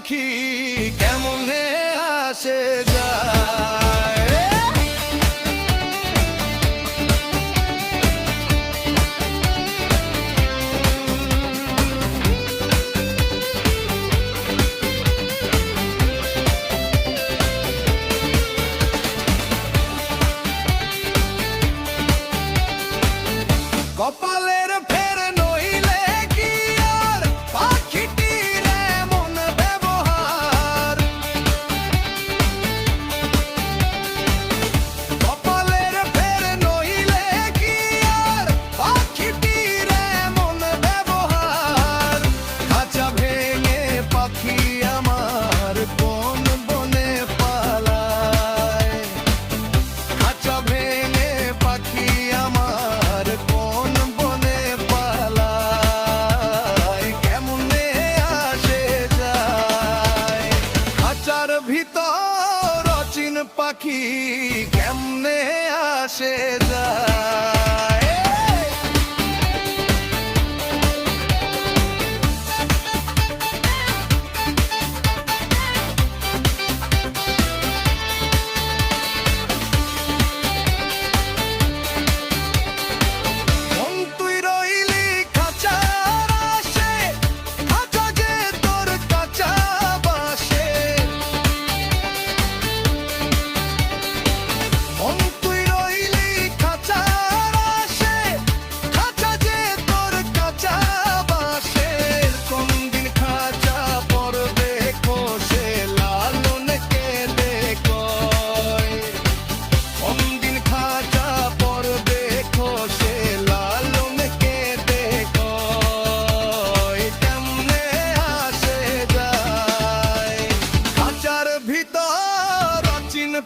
keep. তোমার ভিতর অচিন পাখি কেমনে আসে যায়?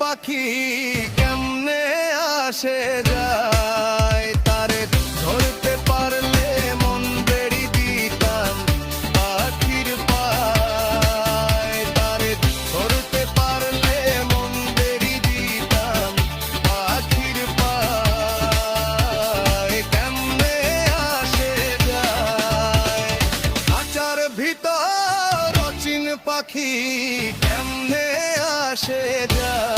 পাখি কেমনে আসে যায় তারে ধরতে পারলে মন বেড়ি দিতাম পাখির পায়। তারে ধরতে পারলে মন বেড়ি দিতাম পাখির পায়। কেমনে আসে যায়? আচার ভিতর রচিন পাখি কেমনে আসে যায়?